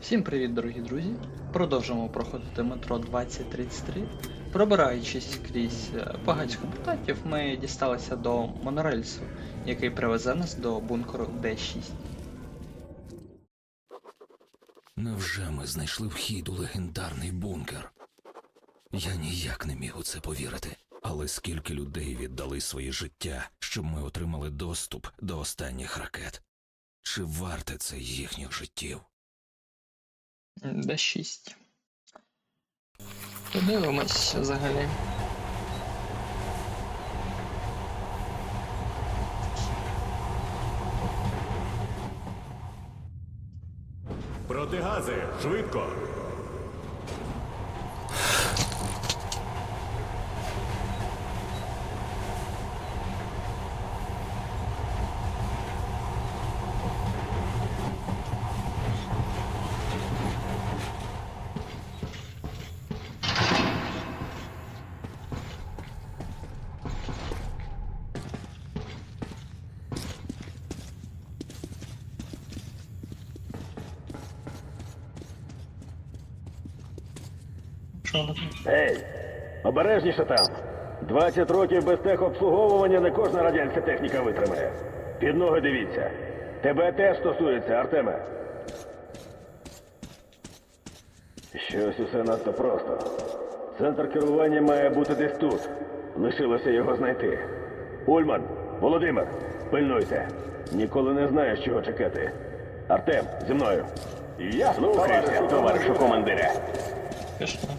Всім привіт, дорогі друзі! Продовжуємо проходити метро 2033. Пробираючись крізь е, багатько ми дісталися до монорельсу, який привезе нас до бункеру Д6. Невже ми знайшли вхід у легендарний бункер? Я ніяк не міг у це повірити. Але скільки людей віддали своє життя, щоб ми отримали доступ до останніх ракет? Чи варте це їхніх життів? Д6. Подивимось взагалі. Протигази, швидко! Ей, обережніше там. 20 років без техобслуговування не кожна радянська техніка витримає. Під ноги дивіться. Тебе теж стосується, Артеме. Щось усе надто просто. Центр керування має бути десь тут. Лишилося його знайти. Ульман, Володимир, пильнуйте. Ніколи не знаєш, чого чекати. Артем, зі мною. Я слухаюся, товаришу командире. Пішло.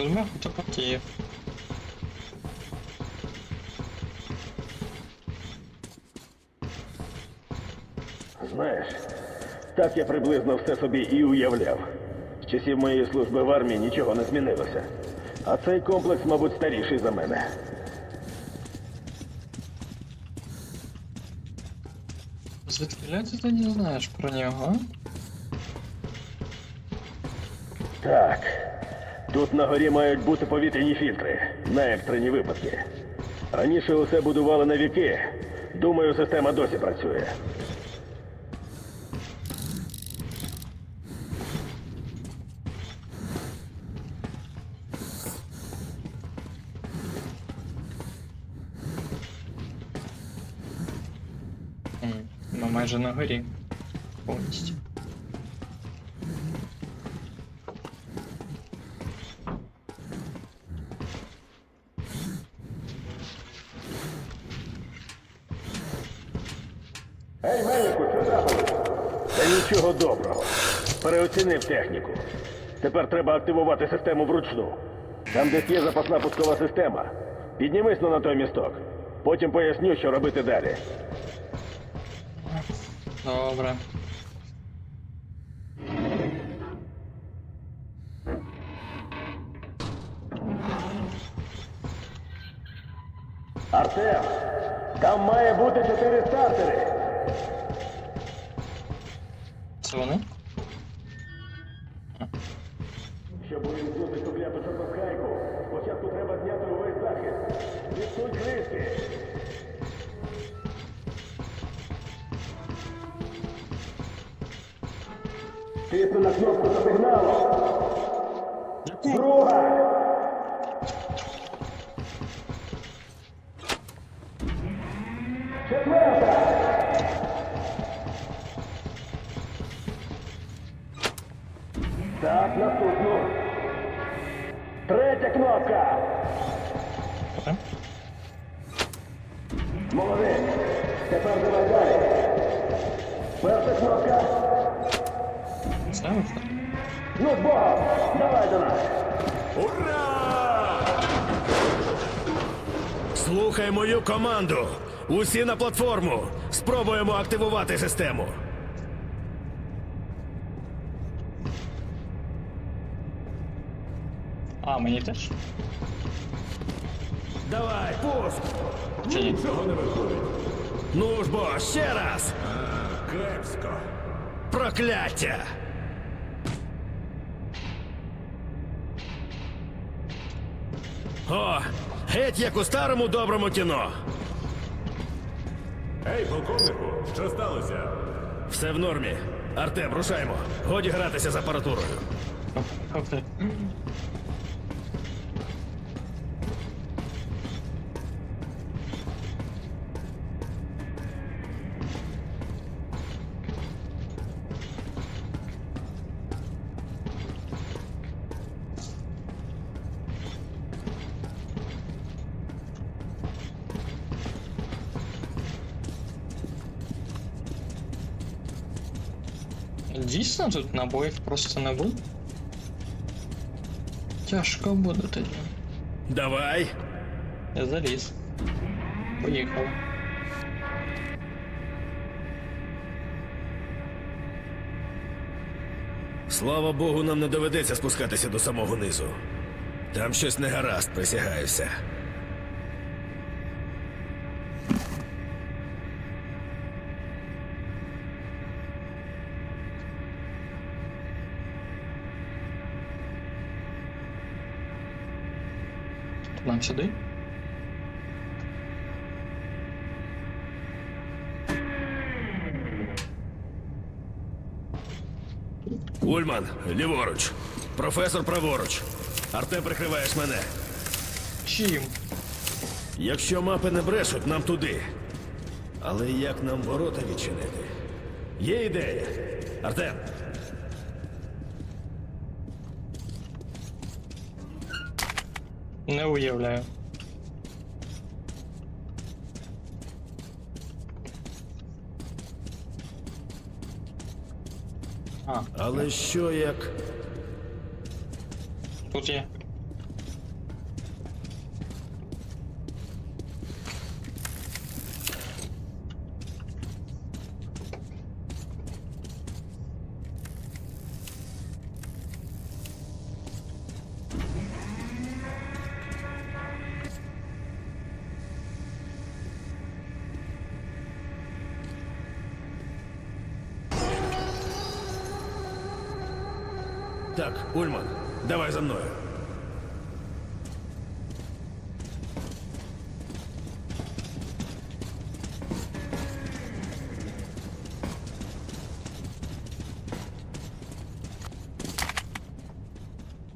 Візьми фотокопії. Знаєш, так я приблизно все собі і уявляв. З часів моєї служби в армії нічого не змінилося. А цей комплекс, мабуть, старіший за мене. Звідки ти тоді знаєш про нього? Так. Тут на горі мають бути повітряні фільтри на екстрені випадки. Раніше усе будували на віки. Думаю, система досі працює. Ну майже на горі. Повністю. Ей, Мельнику, що трапилось? Та нічого доброго. Переоцінив техніку. Тепер треба активувати систему вручну. Там, десь є запасна пускова система. Піднімись ну, на той місток. Потім поясню, що робити далі. Добре. Артем, там має бути чотири стартери. Це вони? Тисни на кнопку за. Друга. Четверта. Так, наступну. Третя кнопка. Добре. Молодець. Тепер давай далі. Перша кнопка. Це виход. Ну, з Богом. Давай до нас. Ура! Слухай мою команду. Усі на платформу! Спробуємо активувати систему. А, мені теж? Давай, пуск! Чи ні? Ну ж бо, ще раз! Кепсько. Прокляття! О, геть як у старому доброму кіно. Ей, полковнику, що сталося? Все в нормі. Артем, рушаймо. Годі гратися з апаратурою. Дійсно тут набоїв просто не було? Тяжко буде тоді. Давай. Я заліз. Поїхав. Слава Богу, нам не доведеться спускатися до самого низу. Там щось не гаразд, присягаюся. Нам сюди? Ульман, ліворуч. Професор праворуч. Артем прикриваєш мене. Чим? Якщо мапи не брешуть, нам туди. Але як нам ворота відчинити? Є ідея. Артем, Не уявляю. А, але що як. тут є. Так, Ульман, давай за мною.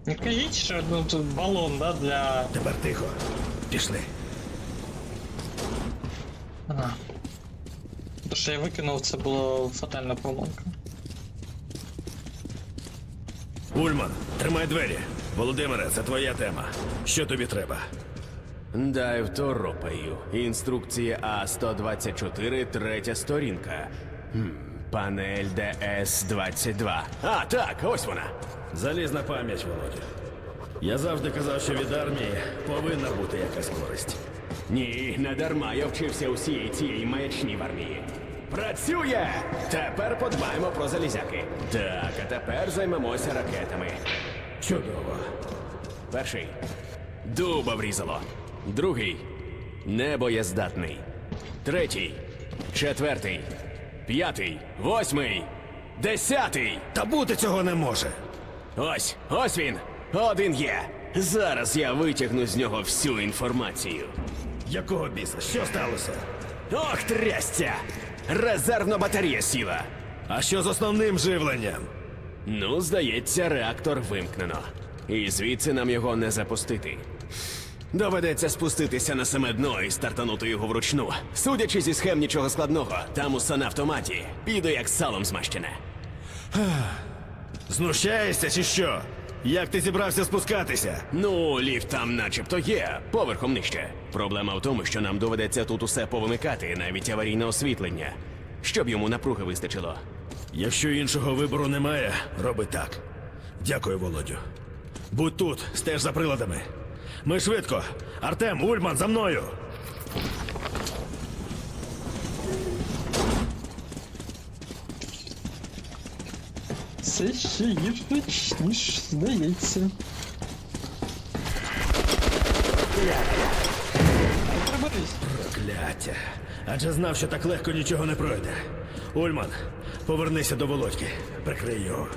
Не кажіть, що ну, тут балон, да, для. Тепер тихо. Пішли. А. То, що я викинув, це була фатальна помилка. Ульман, тримай двері. Володимире, це твоя тема. Що тобі треба? Дай второпаю. Інструкція А-124, третя сторінка. Хм, панель ДС-22. А, так, ось вона. Залізна пам'ять, Володя. Я завжди казав, що від армії повинна бути якась користь. Ні, не дарма я вчився усієї цієї маячні в армії. Працює! Тепер подбаємо про залізяки. Так, а тепер займемося ракетами. Чудово. Перший. Дуба врізало. Другий. Небоєздатний. Третій. Четвертий. П'ятий. Восьмий. Десятий. Та бути цього не може. Ось, ось він. Один є. Зараз я витягну з нього всю інформацію. Якого біса? Що сталося? Ох, трястя! Резервна батарея сіла. А що з основним живленням? Ну, здається, реактор вимкнено. І звідси нам його не запустити. Доведеться спуститися на саме дно і стартанути його вручну. Судячи зі схем нічого складного, там усе на автоматі. Піде як салом змащене. Знущаєшся чи що? Як ти зібрався спускатися? Ну, ліфт там начебто є, поверхом нижче. Проблема в тому, що нам доведеться тут усе повимикати, навіть аварійне освітлення, щоб йому напруги вистачило. Якщо іншого вибору немає, роби так. Дякую, Володю. Будь тут, стеж за приладами. Ми швидко. Артем, Ульман, за мною. Це ще гірше, ніж здається. Приберись. Кляття. Адже знав, що так легко нічого не пройде. Ульман, повернися до Володьки. Прикрий його.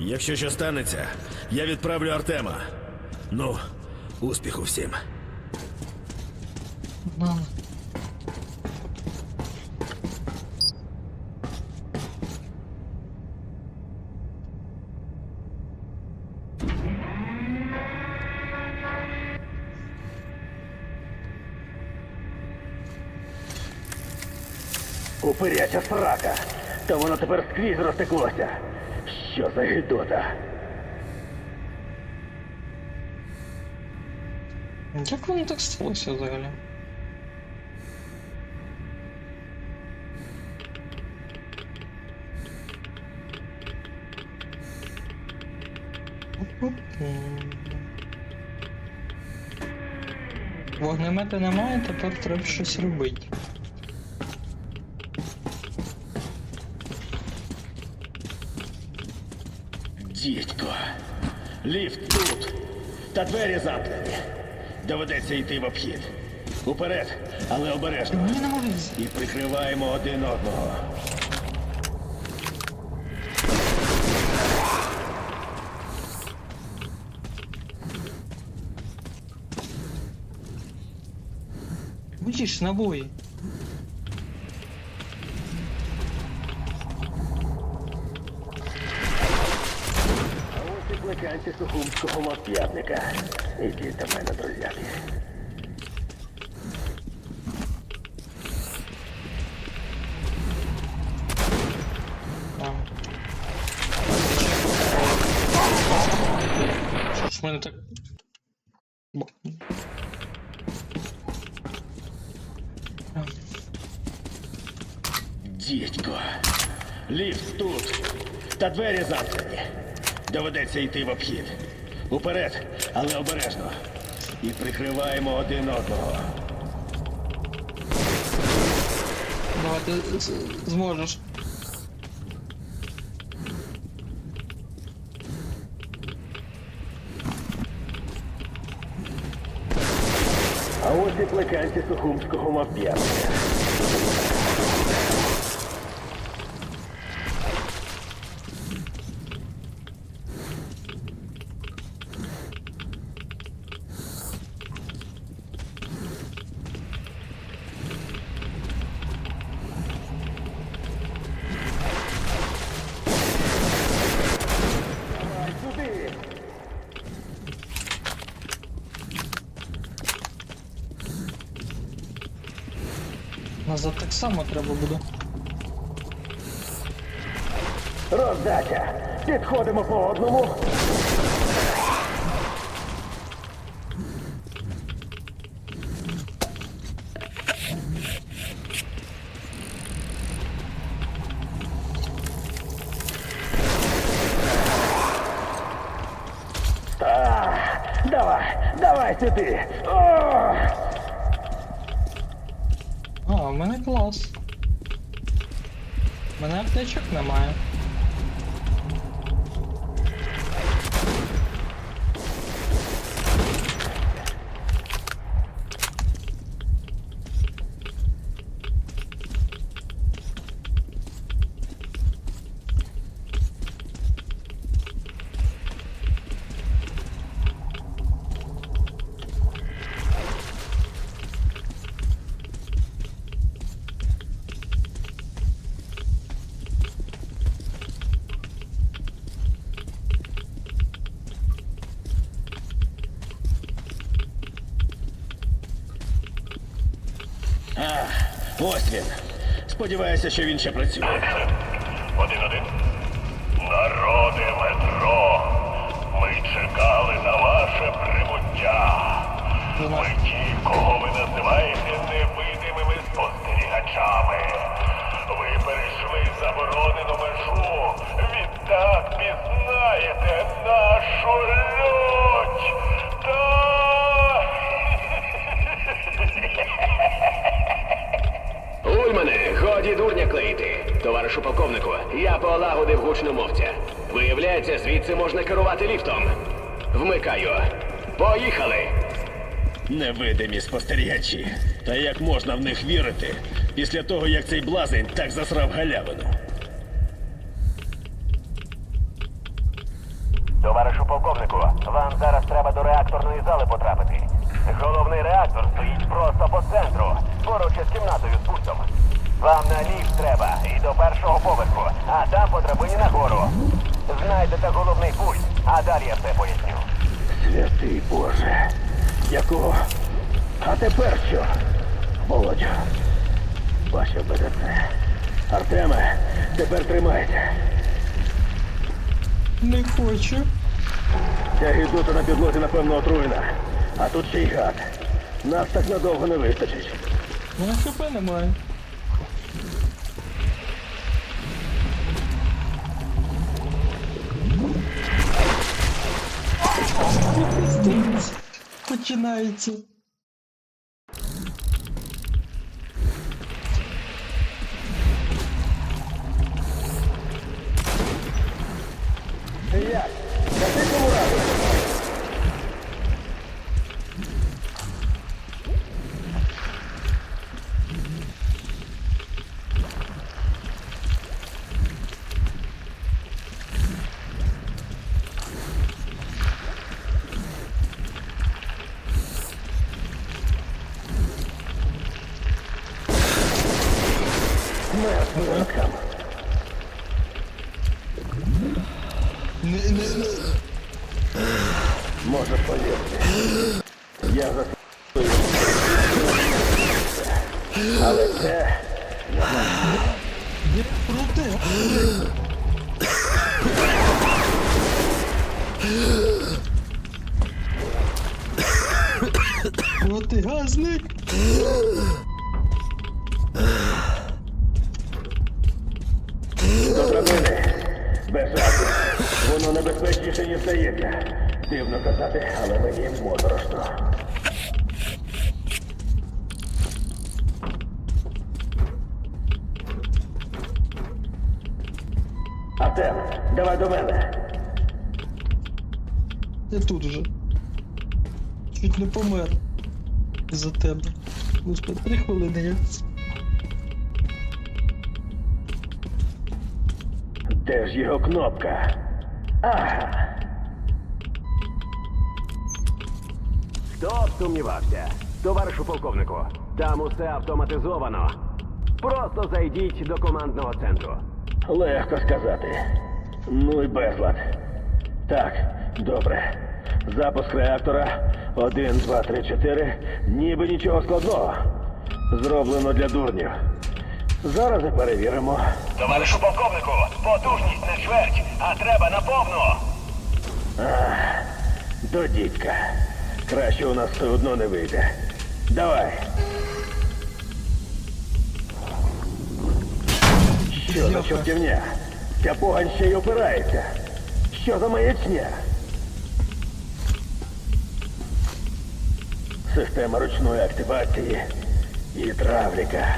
Якщо що станеться, я відправлю Артема. Ну, успіху всім. Ну. Упиряча срака. Та воно тепер скрізь розтеклося. Що за гидота? Як воно так сталося взагалі? Вогнемета немає, тепер треба щось робити. Дідько. Ліфт тут. Та двері замкнені. Доведеться йти в обхід. Уперед, але обережно. Не І прикриваємо один одного. Будеш набої. Сухумського мавп'ятника. Ідіть до мене, друзяки. Що ж в мене так. Дідько. Ліфт тут. Та двері замкнені. Доведеться йти в обхід. Уперед, але обережно. І прикриваємо один одного. Давай ти зможеш. А ось і плеканці сухумського мавп'ятника. Назад так само треба буде. Роздача! Підходимо по одному. А, давай, давай сюди. О! Клас. У мене аптечок немає. Ось він. Сподіваюся, що він ще працює. Один-один. Народи метро. Ми чекали на ваше прибуття. Ми ті, кого ви називаєте невидимими спостерігачами. Ви перейшли заборонену межу. Відтак пізнаєте нашу годі дурня клеїти. Товаришу полковнику, я полагодив гучномовця. Виявляється, звідси можна керувати ліфтом. Вмикаю. Поїхали! Невидимі спостерігачі. Та як можна в них вірити після того, як цей блазень так засрав галявину? Товаришу полковнику, вам зараз треба до реакторної зали потрапити. Головний реактор стоїть просто по центру, поруч із кімнатою з пультом. Вам на ліфт треба і до першого поверху, а там по драбині нагору. Знайдете головний пульт, а далі я все поясню. Святий Боже. Якого? А тепер що? Володю. Бачив би за це. Артеме, тепер тримайте. Не хочу. Ця гідота на підлозі, напевно, отруєна. А тут ще й гад. Нас так надовго не вистачить. Ну, хп немає. Починається. Без. Воно небезпечніше, ніж здається. Дивно казати, але мені моторошно. Артем, давай до мене. Я тут уже. Чуть не помер. За тебе. Господи, три хвилини я. Де ж його кнопка? Ага. Хто б сумнівався? Товаришу полковнику, там усе автоматизовано. Просто зайдіть до командного центру. Легко сказати. Ну і безлад. Так, добре. Запуск реактора. Один, два, три, чотири. Ніби нічого складного. Зроблено для дурнів. Зараз і перевіримо. Товаришу полковнику, потужність на чверть, а треба на повну. До дідька. Краще у нас все одно не вийде. Давай. Що за чортівня? Ця погань ще й опирається. Що за маячня? Система ручної активації. Гідравліка.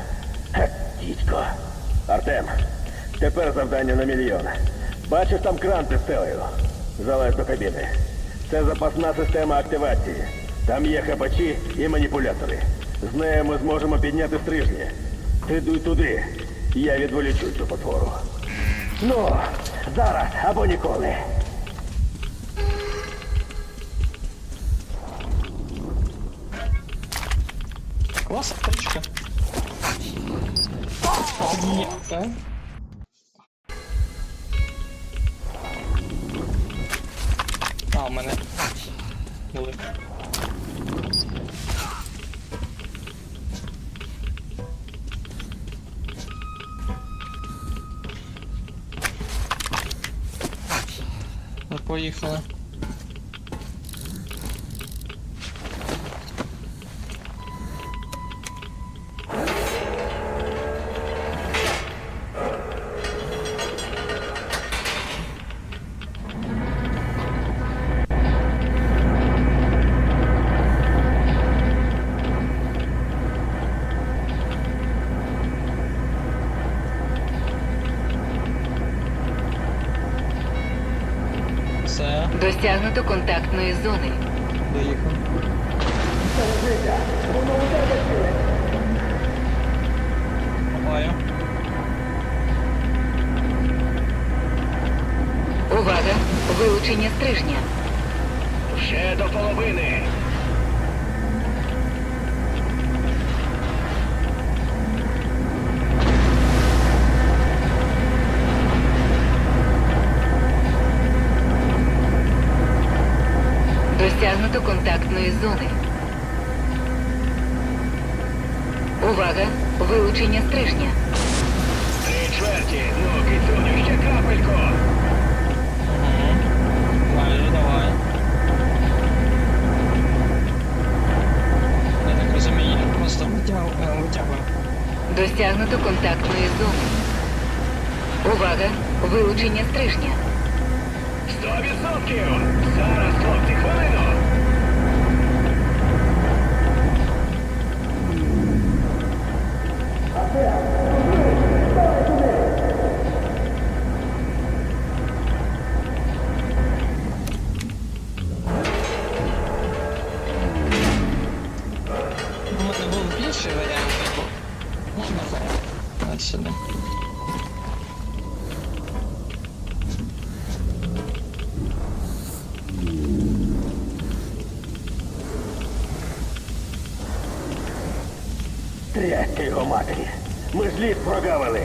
Га, Дідько. Артем, тепер завдання на мільйон. Бачиш там кран під стелею? До кабіни. Це запасна система активації. Там є хабачі і маніпулятори. З нею ми зможемо підняти стрижні. Ти туди. Я відволічу цю потвору. Ну, зараз або ніколи. Клас, аптечка. Ніяка. А, у мене були. Поїхали. Зони. Доїхав. Ховаю. Увага! Вилучення стрижня. Ще до половини. Контактної зони. Увага! Вилучення стрижня. Три чверті. Ну, кицюню, ще крапельку. Майже давай. Я так розумію, просто витягуємо. витягуємо. Досягнуто контактної зони. Увага! Вилучення стрижня. Сто відсотків. Зараз, хлопці, хвилину. Сюди. Трясся його матері. Ж прогавили.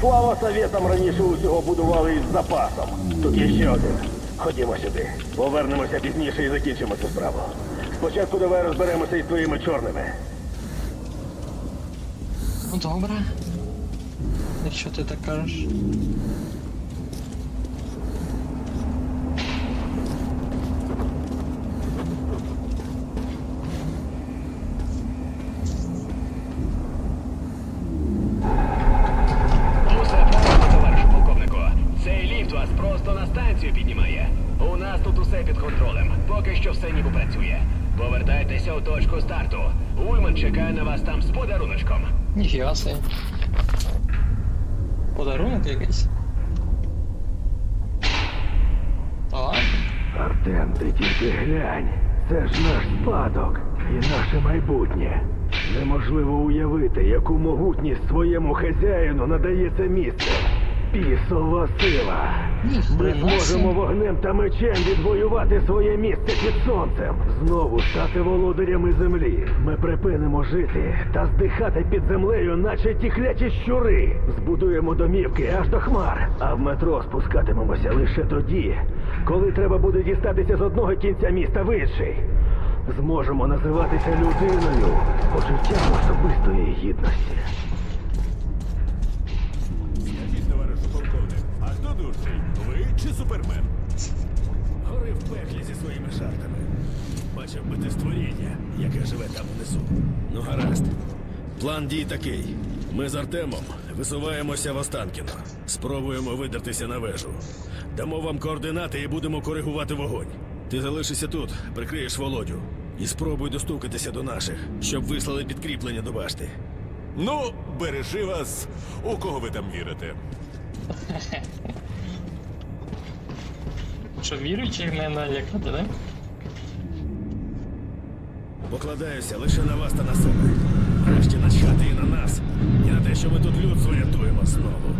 Слава совєтам раніше усього будували із запасом. Тут є ще один. Ходімо сюди. Повернемося пізніше і закінчимо цю справу. Спочатку давай розберемося із твоїми чорними. Ну добре. Якщо ти так кажеш. Усе правильно, товаришу полковнику. Цей ліфт вас просто на станцію піднімає. У нас тут усе під контролем. Поки що все ніби працює. Повертайтеся у точку старту. Ульман чекає на вас там з подаруночком. Ніфіга себе. Подарунок якийсь. Так. Артем, ти тільки глянь. Це ж наш спадок і наше майбутнє. Неможливо уявити, яку могутність своєму хазяїну надає це місце. Пісова сила. Ми зможемо вогнем та мечем відвоювати своє місце під сонцем, знову стати володарями землі. Ми припинимо жити та здихати під землею, наче ті клячі щури. Збудуємо домівки аж до хмар, а в метро спускатимемося лише тоді, коли треба буде дістатися з одного кінця міста в інший. Зможемо називатися людиною почуттям особистої гідності. Скажіть, товаришу полковник, а хто дужчий? Ви чи супермен? Гори в пеклі зі своїми жартами. Бачив би ти створіння, яке живе там внизу. Ну, гаразд. План дій такий. Ми з Артемом висуваємося в Останкіно. Спробуємо видертися на вежу. Дамо вам координати і будемо коригувати вогонь. Ти залишишся тут, прикриєш Володю. І спробуй достукатися до наших, щоб вислали підкріплення до башти. Ну, бережи вас, у кого ви там вірите. Що віруючих не налякати, да? Покладаюся лише на вас та на себе. Врешті начхати і на нас, і на те, що ми тут людство рятуємо знову.